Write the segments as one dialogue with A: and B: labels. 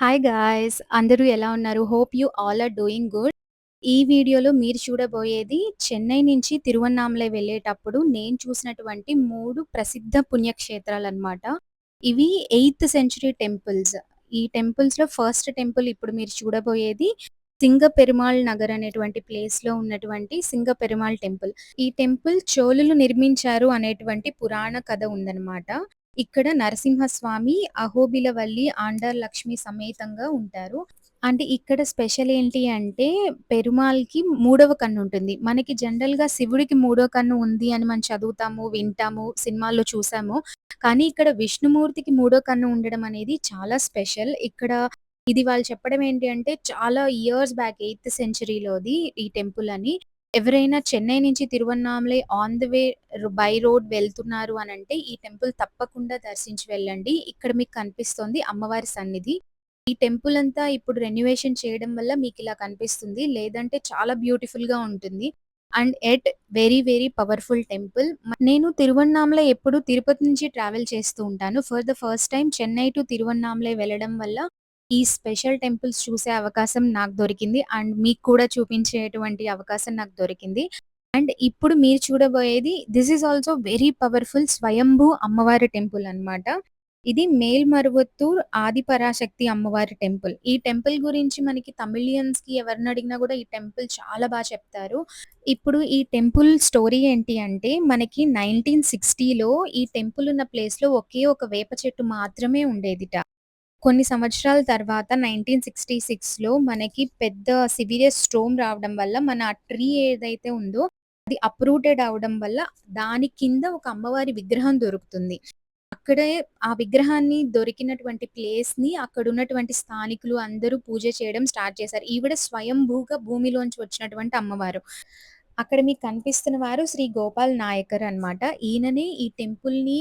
A: Hi guys అందరూ ఎలా ఉన్నారు? Hope you all are doing good. ఈ వీడియోలో మీరు చూడబోయేది చెన్నై నుంచి తిరువన్నామలై వెళ్ళేటప్పుడు నేను చూసినటువంటి మూడు ప్రసిద్ధ పుణ్యక్షేత్రాలు అనమాట ఇవి ఎయిత్ సెంచురీ టెంపుల్స్. ఈ టెంపుల్స్‌లో ఫస్ట్ టెంపుల్ ఇప్పుడు మీరు చూడబోయేది సింగ పెరుమాళ్ నగర్ అనేటువంటి ప్లేస్‌లో ఉన్నటువంటి సింగ పెరుమాళ్ టెంపుల్. ఈ టెంపుల్ చోళులు నిర్మించారు అనేటువంటి పురాణ కథ ఉందన్నమాట ఇక్కడ నరసింహస్వామి, అహోబిలవల్లి, ఆండార్ లక్ష్మి సమేతంగా ఉంటారు. అంటే ఇక్కడ స్పెషల్ ఏంటి అంటే పెరుమాల్కి మూడవ కన్ను ఉంటుంది. మనకి జనరల్‌గా శివుడికి మూడవ కన్ను ఉంది అని మనం చదువుతాము, వింటాము, సినిమాల్లో చూసాము. కానీ ఇక్కడ విష్ణుమూర్తికి మూడో కన్ను ఉండడం అనేది చాలా స్పెషల్. ఇక్కడ ఇది వాళ్ళు చెప్పడం ఏంటి అంటే చాలా ఇయర్స్ బ్యాక్ ఎయిత్ సెంచరీలోది ఈ టెంపుల్ అని. ఎవరైనా చెన్నై నుంచి Tiruvannamalai on the way by road వెళ్తున్నారు అని అంటే ఈ టెంపుల్ తప్పకుండా దర్శించి వెళ్ళండి. ఇక్కడ మీకు కనిపిస్తోంది అమ్మవారి సన్నిధి. ఈ టెంపుల్ అంతా ఇప్పుడు రెనోవేషన్ చేయడం వల్ల మీకు ఇలా కనిపిస్తుంది. లేదంటే చాలా బ్యూటిఫుల్గా ఉంటుంది. And at very very powerful temple. నేను తిరువన్నామలై ఎప్పుడు తిరుపతి నుంచి ట్రావెల్ చేస్తూ ఉంటాను. For the first time Chennai to Tiruvannamalai వెళ్ళడం వల్ల ఈ స్పెషల్ టెంపుల్స్ చూసే అవకాశం నాకు దొరికింది. అండ్ మీకు కూడా చూపించేటువంటి అవకాశం నాకు దొరికింది. అండ్ ఇప్పుడు మీరు చూడబోయేది this is also very powerful స్వయంభూ అమ్మవారి టెంపుల్ అనమాట. ఇది మేల్మరువత్తూర్ ఆదిపరాశక్తి అమ్మవారి టెంపుల్. ఈ టెంపుల్ గురించి మనకి తమిళియన్స్కి ఎవరిని అడిగినా కూడా ఈ టెంపుల్ చాలా బాగా చెప్తారు. ఇప్పుడు ఈ టెంపుల్ స్టోరీ ఏంటి అంటే మనకి 1960లో ఈ టెంపుల్ ఉన్న ప్లేస్‌లో ఒకే ఒక వేప చెట్టు మాత్రమే ఉండేదిట. కొన్ని సంవత్సరాల తర్వాత 1966లో మనకి పెద్ద సివియర్ స్ట్రోమ్ రావడం వల్ల మన ట్రీ ఏదైతే ఉందో అది అప్రూటెడ్ అవ్వడం వల్ల దాని కింద ఒక అమ్మవారి విగ్రహం దొరుకుతుంది. అక్కడే ఆ విగ్రహాన్ని దొరికినటువంటి ప్లేస్‌ని అక్కడున్నటువంటి స్థానికులు అందరూ పూజ చేయడం స్టార్ట్ చేశారు. ఈవిడ స్వయంభూగా భూమిలోంచి వచ్చినటువంటి అమ్మవారు. అక్కడ మీకు కనిపిస్తున్న వారు శ్రీ గోపాల్ నాయకర్ అనమాట. ఈయననే ఈ టెంపుల్‌ని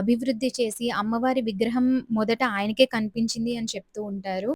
A: అభివృద్ధి చేసి అమ్మవారి విగ్రహం మొదట ఆయనకే కనిపించింది అని చెప్తూ ఉంటారు.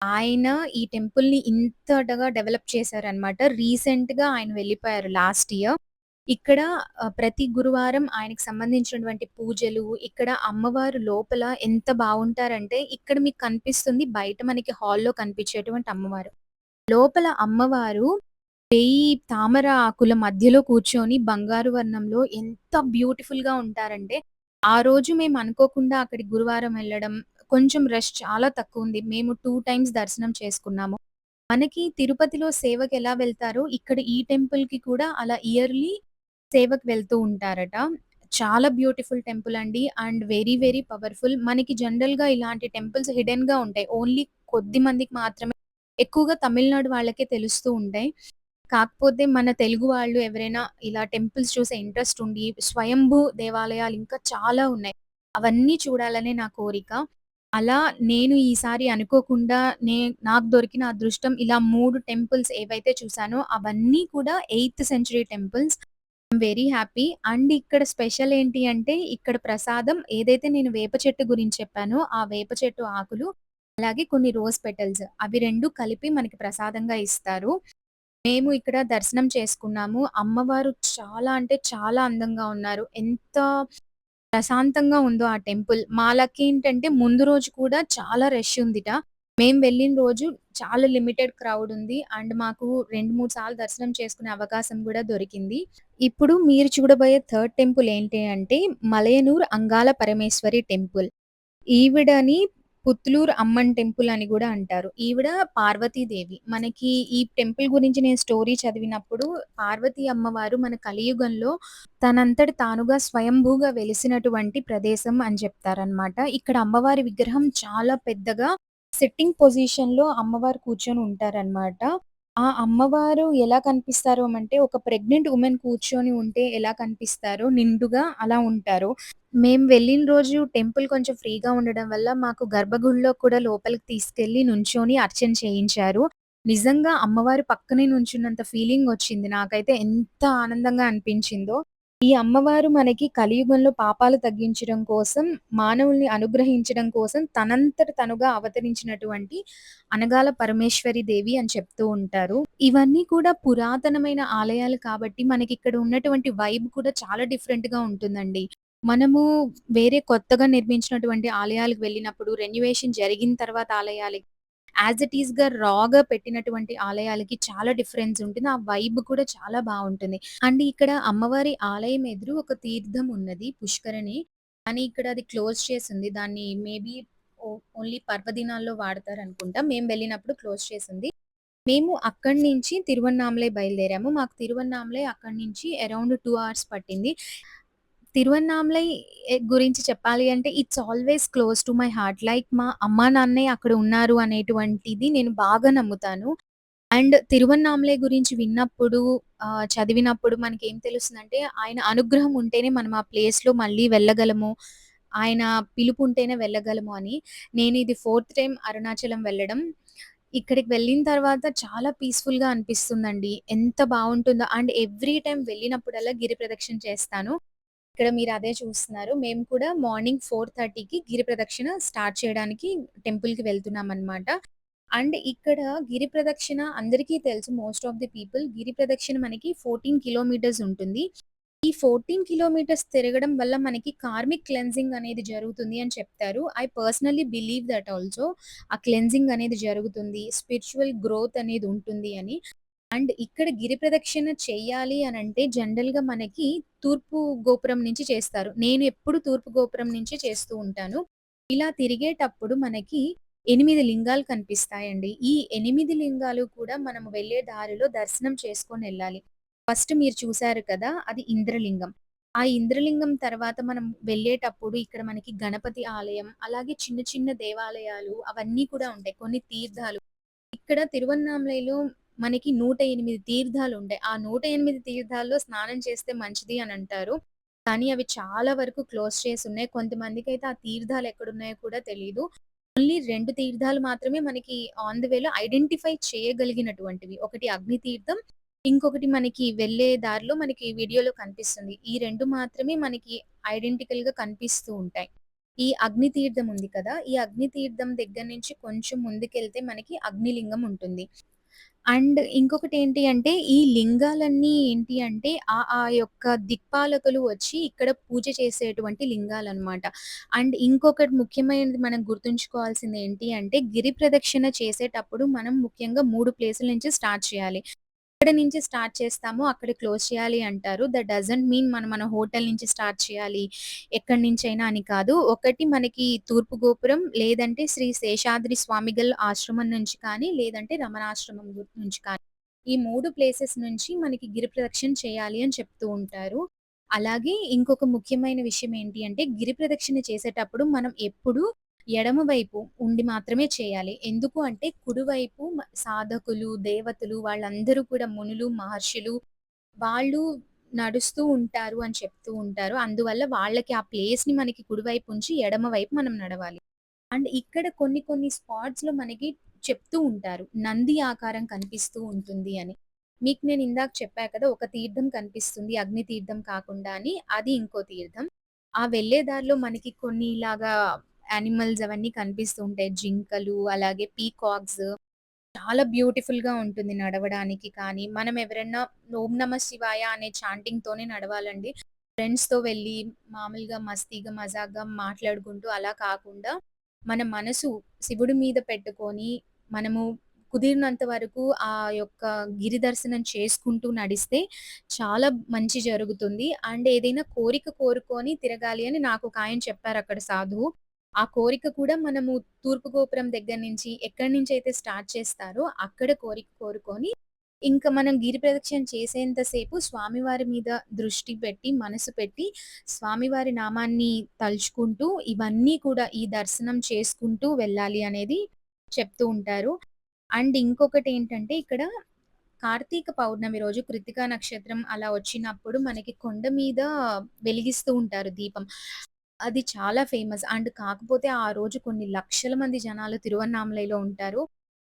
A: ఆయన ఈ టెంపుల్ని ఇంతటగా డెవలప్ చేశారనమాట. రీసెంట్‌గా ఆయన వెళ్ళిపోయారు లాస్ట్ ఇయర్. ఇక్కడ ప్రతి గురువారం ఆయనకి సంబంధించినటువంటి పూజలు, ఇక్కడ అమ్మవారు లోపల ఎంత బాగుంటారంటే ఇక్కడ మీకు కనిపిస్తుంది బయట మనకి హాల్‌లో కనిపించేటువంటి అమ్మవారు. లోపల అమ్మవారు వెయ్యి తామర ఆకుల మధ్యలో కూర్చొని బంగారు వర్ణంలో ఎంత బ్యూటిఫుల్గా ఉంటారంటే ఆ రోజు మేము అనుకోకుండా అక్కడికి గురువారం వెళ్ళడం, కొంచెం రష్ చాలా తక్కువుంది. మేము టూ టైమ్స్ దర్శనం చేసుకున్నాము. మనకి తిరుపతిలో సేవకు ఎలా వెళ్తారో ఇక్కడ ఈ టెంపుల్కి కూడా అలా ఇయర్‌లీ సేవకు వెళ్తూ ఉంటారట. చాలా బ్యూటిఫుల్ టెంపుల్ అండి. And very very powerful. మనకి జనరల్గా ఇలాంటి టెంపుల్స్ హిడెన్గా ఉంటాయి. ఓన్లీ కొద్ది మందికి మాత్రమే ఎక్కువగా తమిళనాడు వాళ్ళకే తెలుస్తూ ఉంటాయి. కాకపోతే మన తెలుగు వాళ్ళు ఎవరైనా ఇలా టెంపుల్స్ చూసే ఇంట్రెస్ట్ ఉండి స్వయంభూ దేవాలయాలు ఇంకా చాలా ఉన్నాయి. అవన్నీ చూడాలనే నా కోరిక. అలా నేను ఈసారి అనుకోకుండా నే నాకు దొరికిన అదృష్టం ఇలా మూడు టెంపుల్స్ ఏవైతే చూసానో అవన్నీ కూడా eighth century temples. I'm very happy. And ఇక్కడ స్పెషల్ ఏంటి అంటే ఇక్కడ ప్రసాదం ఏదైతే నేను వేప చెట్టు గురించి చెప్పానో ఆ వేప చెట్టు ఆకులు, అలాగే కొన్ని రోజ్ పెటల్స్ అవి రెండు కలిపి మనకి ప్రసాదంగా ఇస్తారు. మేము ఇక్కడ దర్శనం చేసుకున్నాము. అమ్మవారు చాలా అంటే చాలా అందంగా ఉన్నారు. ఎంత ప్రశాంతంగా ఉందో ఆ టెంపుల్. మా లక్ ఏంటంటే ముందు రోజు కూడా చాలా రష్ ఉందిట. మేము వెళ్ళిన రోజు చాలా లిమిటెడ్ క్రౌడ్ ఉంది. అండ్ మాకు 2, 3 సార్లు దర్శనం చేసుకునే అవకాశం కూడా దొరికింది. ఇప్పుడు మీరు చూడబోయే థర్డ్ టెంపుల్ ఏంటి అంటే మలయనూర్ అంగాల పరమేశ్వరి టెంపుల్. ఈవిడని పుత్లూర్ అమ్మన్ టెంపుల్ అని కూడా అంటారు. ఈవిడ పార్వతీదేవి. మనకి ఈ టెంపుల్ గురించి నేను స్టోరీ చదివినప్పుడు పార్వతీ అమ్మవారు మన కలియుగంలో తనంతటి తానుగా స్వయంభూగా వెలిసినటువంటి ప్రదేశం అని చెప్తారనమాట. ఇక్కడ అమ్మవారి విగ్రహం చాలా పెద్దగా సిట్టింగ్ పొజిషన్‌లో అమ్మవారు కూర్చొని ఉంటారనమాట. ఆ అమ్మవారు ఎలా కనిపిస్తారు అంటే ఒక ప్రెగ్నెంట్ ఉమెన్ కూర్చొని ఉంటే ఎలా కనిపిస్తారో నిండుగా అలా ఉంటారు. మేము వెళ్ళిన రోజు టెంపుల్ కొంచెం ఫ్రీగా ఉండడం వల్ల మాకు గర్భగుడిలో కూడా లోపలికి తీసుకెళ్ళి నుంచొని అర్చన చేయించారు. నిజంగా అమ్మవారు పక్కనే నుంచున్నంత ఫీలింగ్ వచ్చింది. నాకైతే ఎంత ఆనందంగా అనిపించిందో. ఈ అమ్మవారు మనకి కలియుగంలో పాపాలు తగ్గించడం కోసం, మానవుల్ని అనుగ్రహించడం కోసం తనంతట తనుగా అవతరించినటువంటి అనగాల పరమేశ్వరి దేవి అని చెప్తూ ఉంటారు. ఇవన్నీ కూడా పురాతనమైన ఆలయాలు కాబట్టి మనకి ఇక్కడ ఉన్నటువంటి వైబ్ కూడా చాలా డిఫరెంట్‌గా ఉంటుందండి. మనము వేరే కొత్తగా నిర్మించినటువంటి ఆలయాలకు వెళ్ళినప్పుడు రెన్యువేషన్ జరిగిన తర్వాత ఆలయాలకి యాజ్ ఇట్ ఈస్‌గా రా‌గా పెట్టినటువంటి ఆలయాలకి చాలా డిఫరెన్స్ ఉంటుంది. ఆ వైబ్ కూడా చాలా బావుంటుంది. అండ్ ఇక్కడ అమ్మవారి ఆలయం ఎదురు ఒక తీర్థం ఉన్నది పుష్కరణి కానీ ఇక్కడ అది క్లోజ్ చేసుంది. దాన్ని మేబీ ఓ ఓన్లీ పర్వదినాల్లో వాడతారనుకుంటా. మేము వెళ్ళినప్పుడు క్లోజ్ చేసుంది. మేము అక్కడి నుంచి తిరువన్నామలై బయలుదేరాము. మాకు తిరువన్నామలై అక్కడి నుంచి అరౌండ్ 2 అవర్స్ పట్టింది. తిరువన్నామలై గురించి చెప్పాలి అంటే it's always close to my heart. Like మా అమ్మా, నాన్నే అక్కడ ఉన్నారు అనేటువంటిది నేను బాగా నమ్ముతాను. అండ్ తిరువన్నామలై గురించి విన్నప్పుడు చదివినప్పుడు చదివినప్పుడు ఏం తెలుస్తుందంటే ఆయన అనుగ్రహం ఉంటేనే మనం ఆ ప్లేస్‌లో మళ్ళీ వెళ్ళగలము. ఆయన పిలుపు ఉంటేనే వెళ్ళగలము అని. నేను ఇది ఫోర్త్ టైం అరుణాచలం వెళ్ళడం. ఇక్కడికి వెళ్ళిన తర్వాత చాలా పీస్‌ఫుల్‌గా అనిపిస్తుందండి. ఎంత బాగుంటుందో అండ్ ఎవ్రీ టైం వెళ్ళినప్పుడల్లా గిరి ప్రదక్షిణ చేస్తాను. ఇక్కడ మీరు అదే చూస్తున్నారు. మేము కూడా మార్నింగ్ 4:30కి గిరి ప్రదక్షిణ స్టార్ట్ చేయడానికి టెంపుల్‌కి వెళ్తున్నామనమాట. అండ్ ఇక్కడ గిరి ప్రదక్షిణ అందరికీ తెలుసు మోస్ట్ ఆఫ్ ది పీపుల్ గిరి ప్రదక్షిణ మనకి 14 కిలోమీటర్స్ ఉంటుంది. ఈ 14 కిలోమీటర్స్ తిరగడం వల్ల మనకి కార్మిక్ క్లెన్జింగ్ అనేది జరుగుతుంది అని చెప్తారు. I personally believe that also. ఆ క్లెన్జింగ్ అనేది జరుగుతుంది. స్పిరిచువల్ గ్రోత్ అనేది ఉంటుంది అని. అండ్ ఇక్కడ గిరి ప్రదక్షిణ చేయాలి అని అంటే జనరల్గా మనకి తూర్పు గోపురం నుంచి చేస్తారు. నేను ఎప్పుడు తూర్పు గోపురం నుంచి చేస్తూ ఉంటాను. ఇలా తిరిగేటప్పుడు మనకి ఎనిమిది లింగాలు కనిపిస్తాయండి. ఈ ఎనిమిది లింగాలు కూడా మనం వెళ్ళే దారిలో దర్శనం చేసుకొని వెళ్ళాలి ఫస్ట్ మీరు చూశారు కదా! అది ఇంద్రలింగం. ఆ ఇంద్రలింగం తర్వాత మనం వెళ్ళేటప్పుడు ఇక్కడ మనకి గణపతి ఆలయం, అలాగే చిన్న చిన్న దేవాలయాలు అవన్నీ కూడా ఉంటాయి. కొన్ని తీర్థాలు. ఇక్కడ తిరువన్నామలలో మనకి నూట ఎనిమిది తీర్థాలు ఉంటాయి ఆ 108 తీర్థాల్లో స్నానం చేస్తే మంచిది అని అంటారు కానీ అవి చాలా వరకు క్లోజ్ చేసి ఉన్నాయి కొంతమందికి అయితే ఆ తీర్థాలు ఎక్కడున్నాయో కూడా తెలియదు ఓన్లీ రెండు తీర్థాలు మాత్రమే మనకి ఆన్ ది వేలో ఐడెంటిఫై చేయగలిగినటువంటివి. ఒకటి అగ్ని తీర్థం. ఇంకొకటి మనకి వెళ్ళే దారిలో మనకి వీడియోలో కనిపిస్తుంది. ఈ రెండు మాత్రమే మనకి ఐడెంటికల్గా కనిపిస్తూ ఉంటాయి. ఈ అగ్ని తీర్థం ఉంది కదా! ఈ అగ్ని తీర్థం దగ్గర నుంచి కొంచెం ముందుకెళ్తే మనకి అగ్నిలింగం ఉంటుంది. అండ్ ఇంకొకటి ఏంటి అంటే ఈ లింగాలన్నీ ఏంటి అంటే ఆ ఆ యొక్క దిక్పాలకులు వచ్చి ఇక్కడ పూజ చేసేటువంటి లింగాలనమాట. అండ్ ఇంకొకటి ముఖ్యమైనది మనం గుర్తుంచుకోవాల్సింది ఏంటి అంటే గిరి ప్రదక్షిణ చేసేటప్పుడు మనం ముఖ్యంగా 3 ప్లేసుల నుంచి స్టార్ట్ చేయాలి. ఎక్కడ నుంచి స్టార్ట్ చేస్తామో అక్కడ క్లోజ్ చేయాలి అంటారు. దట్ డజంట్ మీన్ మనం మన హోటల్ నుంచి స్టార్ట్ చేయాలి. ఎక్కడి నుంచైనా అని కాదు. ఒకటి మనకి తూర్పు గోపురం లేదంటే శ్రీ శేషాద్రి స్వామిగల్ ఆశ్రమం నుంచి కానీ, లేదంటే రమణాశ్రమం నుంచి కానీ. ఈ మూడు ప్లేసెస్ నుంచి మనకి గిరి ప్రదక్షిణ చేయాలి అని చెప్తూ ఉంటారు. అలాగే ఇంకొక ముఖ్యమైన విషయం ఏంటి అంటే గిరి ప్రదక్షిణ చేసేటప్పుడు మనం ఎప్పుడు ఎడమ వైపు ఉండి మాత్రమే చేయాలి. ఎందుకు అంటే కుడివైపు సాధకులు, దేవతలు వాళ్ళందరూ కూడా మునులు, మహర్షులు వాళ్ళు నడుస్తూ ఉంటారు అని చెప్తూ ఉంటారు. అందువల్ల వాళ్ళకి ఆ ప్లేస్ని మనకి కుడివైపు ఉంచి ఎడమ వైపు మనం నడవాలి. అండ్ ఇక్కడ కొన్ని కొన్ని స్పాట్స్లో మనకి చెప్తూ ఉంటారు. నంది ఆకారం కనిపిస్తూ ఉంటుంది అని. మీకు నేను ఇందాక చెప్పా కదా! ఒక తీర్థం కనిపిస్తుంది అగ్ని తీర్థం కాకుండా అని. అది ఇంకో తీర్థం. ఆ వెళ్ళే దారిలో మనకి కొన్ని ఇలాగా యానిమల్స్ అవన్నీ కనిపిస్తూ ఉంటాయి. జింకలు, అలాగే పీకాక్స్ చాలా బ్యూటిఫుల్గా ఉంటుంది నడవడానికి కానీ, మనం ఎవరైనా ఓం నమ శివాయ అనే చాంటింగ్ తోనే నడవాలండి. ఫ్రెండ్స్తో వెళ్ళి మామూలుగా మస్తీగా, మజాక్‌గా మాట్లాడుకుంటూ అలా కాకుండా మన మనసు శివుడి మీద పెట్టుకొని మనము కుదిరినంత వరకు ఆ యొక్క గిరి దర్శనం చేసుకుంటూ నడిస్తే చాలా మంచి జరుగుతుంది. అండ్ ఏదైనా కోరిక కోరుకొని తిరగాలి అని నాకు ఖాయం చెప్పారు అక్కడ సాధువు. ఆ కోరిక కూడా మనము తూర్పు గోపురం దగ్గర నుంచి ఎక్కడి అయితే స్టార్ట్ చేస్తారో అక్కడ కోరిక కోరుకొని, ఇంకా మనం గిరి ప్రదక్షిణ చేసేంత సేపు స్వామివారి మీద దృష్టి పెట్టి, మనసు పెట్టి, స్వామివారి నామాన్ని తలుచుకుంటూ ఇవన్నీ కూడా ఈ దర్శనం చేసుకుంటూ వెళ్ళాలి అనేది చెప్తూ ఉంటారు. అండ్ ఇంకొకటి ఏంటంటే ఇక్కడ కార్తీక పౌర్ణమి రోజు కృతికా నక్షత్రం అలా వచ్చినప్పుడు మనకి కొండ మీద వెలిగిస్తూ ఉంటారు దీపం. అది చాలా ఫేమస్. అండ్ కాకపోతే ఆ రోజు కొన్ని లక్షల మంది జనాలు తిరువన్నామలైలో ఉంటారు.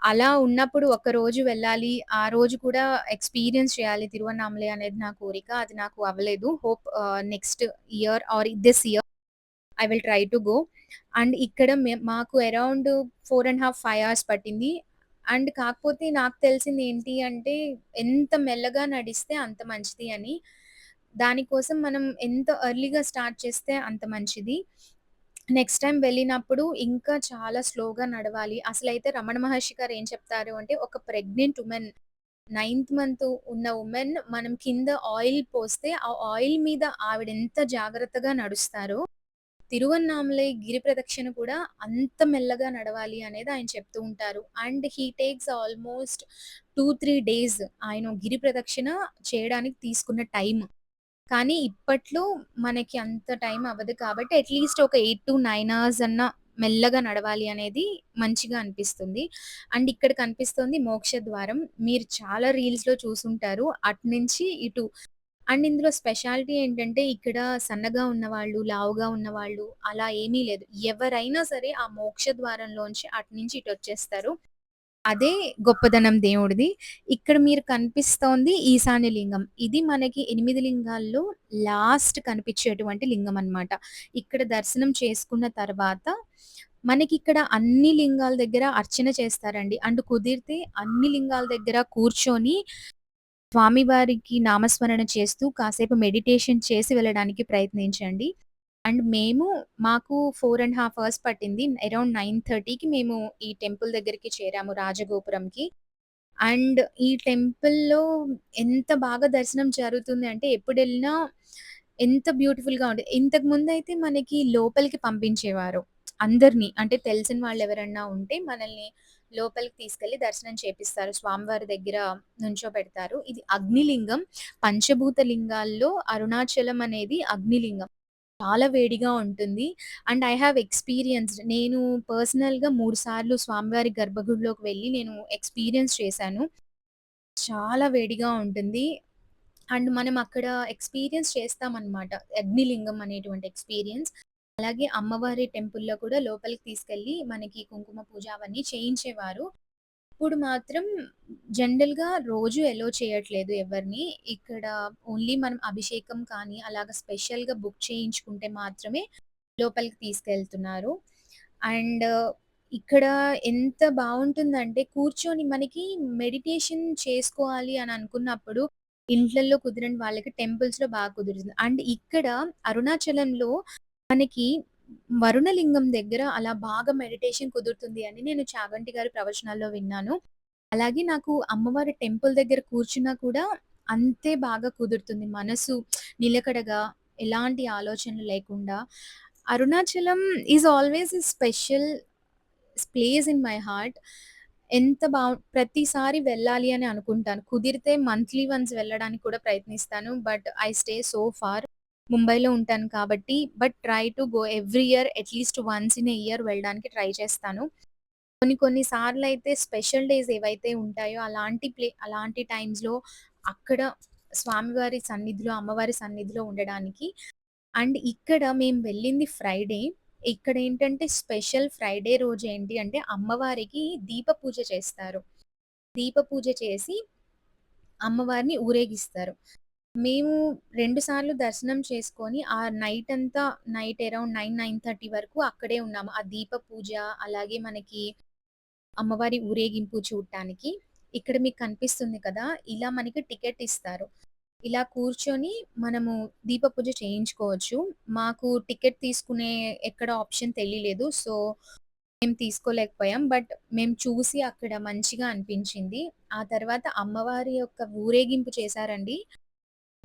A: అలా ఉన్నప్పుడు ఒక రోజు వెళ్ళాలి. ఆ రోజు కూడా ఎక్స్‌పీరియన్స్ చేయాలి తిరువన్నామలై అనేది నా కోరిక. అది నాకు అవ్వలేదు. Hope next year or this year I will try to go. And ఇక్కడ మాకు అరౌండ్ 4 ½ 5 అవర్స్ పట్టింది. అండ్ కాకపోతే నాకు తెలిసింది ఏంటి అంటే ఎంత మెల్లగా నడిస్తే అంత మంచిది అని. దానికోసం మనం ఎంత ఎర్లీగా స్టార్ట్ చేస్తే అంత మంచిది. నెక్స్ట్ టైం వెళ్ళినప్పుడు ఇంకా చాలా స్లోగా నడవాలి. అసలైతే రమణ మహర్షి గారు ఏం చెప్తారు అంటే, ఒక ప్రెగ్నెంట్ ఉమెన్ నైన్త్ మంత్ ఉన్న ఉమెన్ మనం కింద ఆయిల్ పోస్తే, ఆ ఆయిల్ మీద ఆవిడ ఎంత జాగ్రత్తగా నడుస్తారో, తిరువన్నామలై గిరి ప్రదక్షిణ కూడా అంత మెల్లగా నడవాలి అనేది ఆయన చెప్తూ ఉంటారు. And he takes almost 2, 3 days ఆయన గిరి ప్రదక్షిణ చేయడానికి తీసుకున్న టైం కానీ ఇప్పట్లో మనకి అంత టైం అవ్వదు కాబట్టి అట్‌లీస్ట్ ఒక 8-9 అవర్స్ అన్న మెల్లగా నడవాలి అనేది మంచిగా అనిపిస్తుంది. అండ్ ఇక్కడ కనిపిస్తుంది మోక్ష ద్వారం. మీరు చాలా రీల్స్‌లో చూసుంటారు. అటునుంచి ఇటు అండ్ ఇందులో స్పెషాలిటీ ఏంటంటే ఇక్కడ సన్నగా ఉన్నవాళ్ళు, లావుగా ఉన్నవాళ్ళు అలా ఏమీ లేదు. ఎవరైనా సరే ఆ మోక్ష ద్వారంలోంచి ఇటు వచ్చేస్తారు అదే గొప్పదనం దేవుడిది. ఇక్కడ మీరు కనిపిస్తోంది ఈశాన్య లింగం. ఇది మనకి ఎనిమిది లింగాల్లో లాస్ట్ కనిపించేటువంటి లింగం అన్నమాట. ఇక్కడ దర్శనం చేసుకున్న తర్వాత మనకి ఇక్కడ అన్ని లింగాల దగ్గర అర్చన చేస్తారండి. అండ్ కుదిరితే అన్ని లింగాల దగ్గర కూర్చొని స్వామివారికి నామస్మరణ చేస్తూ కాసేపు మెడిటేషన్ చేసి వెళ్ళడానికి ప్రయత్నించండి. అండ్ మేము మాకు 4 ½ అవర్స్ పట్టింది. అరౌండ్ 9:30కి మేము ఈ టెంపుల్ దగ్గరికి చేరాము రాజగోపురంకి. అండ్ ఈ టెంపుల్‌లో ఎంత బాగా దర్శనం జరుగుతుంది అంటే ఎప్పుడెళ్ళినా ఎంత బ్యూటిఫుల్‌గా ముందు ఇంతకుముందయితే మనకి లోపలికి పంపించేవారు. అందరిని అంటే తెలిసిన వాళ్ళెవరన్నా ఉంటే మనల్ని లోపలికి తీసుకెళ్ళి దర్శనం చేపిస్తారు. స్వామివారి దగ్గర నుంచోబెడతారు. ఇది అగ్నిలింగం. పంచభూత లింగాల్లో అరుణాచలం అనేది అగ్నిలింగం. చాలా వేడిగా ఉంటుంది. అండ్ ఐ హావ్ ఎక్స్‌పీరియన్స్డ్ నేను పర్సనల్‌గా 3 సార్లు స్వామివారి గర్భగుడిలోకి వెళ్ళి నేను ఎక్స్‌పీరియన్స్ చేశాను. చాలా వేడిగా ఉంటుంది. అండ్ మనం అక్కడ ఎక్స్‌పీరియన్స్ చేస్తామన్నమాట. అగ్నిలింగం అనేటువంటి ఎక్స్‌పీరియన్స్. అలాగే అమ్మవారి టెంపుల్‌లో కూడా లోపలికి తీసుకెళ్ళి మనకి కుంకుమ పూజ అవన్నీ చేయించేవారు. ఇప్పుడు మాత్రం జనరల్‌గా రోజు అలో చేయట్లేదు ఎవరిని. ఇక్కడ ఓన్లీ మనం అభిషేకం కానీ అలాగా స్పెషల్‌గా బుక్ చేయించుకుంటే మాత్రమే లోపలికి తీసుకెళ్తున్నారు. అండ్ ఇక్కడ ఎంత బావుంటుందంటే కూర్చొని మనకి మెడిటేషన్ చేసుకోవాలి అని అనుకున్నప్పుడు ఇంట్లల్లో కుదరని వాళ్ళకి టెంపుల్స్‌లో బాగా కుదురుతుంది. అండ్ ఇక్కడ అరుణాచలంలో మనకి వరుణలింగం దగ్గర అలా బాగా మెడిటేషన్ కుదురుతుంది అని నేను చాగంటి గారి ప్రవచనాల్లో విన్నాను. అలాగే నాకు అమ్మవారి టెంపుల్ దగ్గర కూర్చున్నా కూడా అంతే బాగా కుదురుతుంది. మనసు నిలకడగా ఎలాంటి ఆలోచనలు లేకుండా. Arunachalam is always a special place in my heart. ఎంత బాగు ప్రతిసారి వెళ్ళాలి అని అనుకుంటాను. కుదిరితే మంత్లీ వన్స్ వెళ్ళడానికి కూడా ప్రయత్నిస్తాను. But I stay so far. ముంబైలో ఉంటాను కాబట్టి but try to go every year at least once in a year వెళ్ళడానికి ట్రై చేస్తాను. కొన్ని కొన్ని సార్లు అయితే స్పెషల్ డేస్ ఏవైతే ఉంటాయో అలాంటి ప్లే అలాంటి టైమ్స్‌లో అక్కడ స్వామివారి సన్నిధిలో, అమ్మవారి సన్నిధిలో ఉండడానికి. అండ్ ఇక్కడ మేము వెళ్ళింది ఫ్రైడే. ఇక్కడ ఏంటంటే స్పెషల్ ఫ్రైడే రోజు ఏంటి అంటే అమ్మవారికి దీప పూజ చేస్తారు. దీప పూజ చేసి అమ్మవారిని ఊరేగిస్తారు. మేము 2 సార్లు దర్శనం చేసుకొని ఆ నైట్ అంతా నైట్ అరౌండ్ 9, 9:30 వరకు అక్కడే ఉన్నాము. ఆ దీప పూజ అలాగే మనకి అమ్మవారి ఊరేగింపు చూడటానికి. ఇక్కడ మీకు కనిపిస్తుంది కదా! ఇలా మనకి టికెట్ ఇస్తారు. ఇలా కూర్చొని మనము దీప పూజ చేయించుకోవచ్చు. మాకు టికెట్ తీసుకునే ఎక్కడ ఆప్షన్ తెలియలేదు. సో, మేము తీసుకోలేకపోయాం. బట్ మేము చూసి అక్కడ మంచిగా అనిపించింది. ఆ తర్వాత అమ్మవారి యొక్క ఊరేగింపు చేశారండి.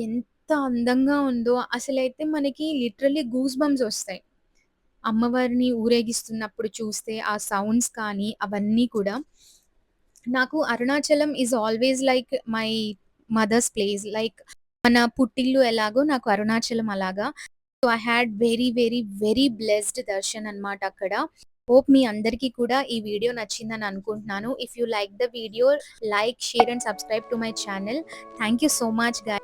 A: ఎంత అందంగా ఉందో అసలైతే మనకి లిటరల్లీ గూస్ బంప్స్ వస్తాయి అమ్మవారిని ఊరేగిస్తున్నప్పుడు చూస్తే ఆ సౌండ్స్ కానీ అవన్నీ కూడా. నాకు Arunachalam is always like my mother's place. Like మన పుట్టిల్లు ఎలాగో నాకు అరుణాచలం అలాగా. So, I had very very very blessed darshan అన్నమాట అక్కడ. హోప్ మీ అందరికీ కూడా ఈ వీడియో నచ్చిందని అనుకుంటున్నాను. If you like the video like, share and subscribe to my channel. Thank you so much guy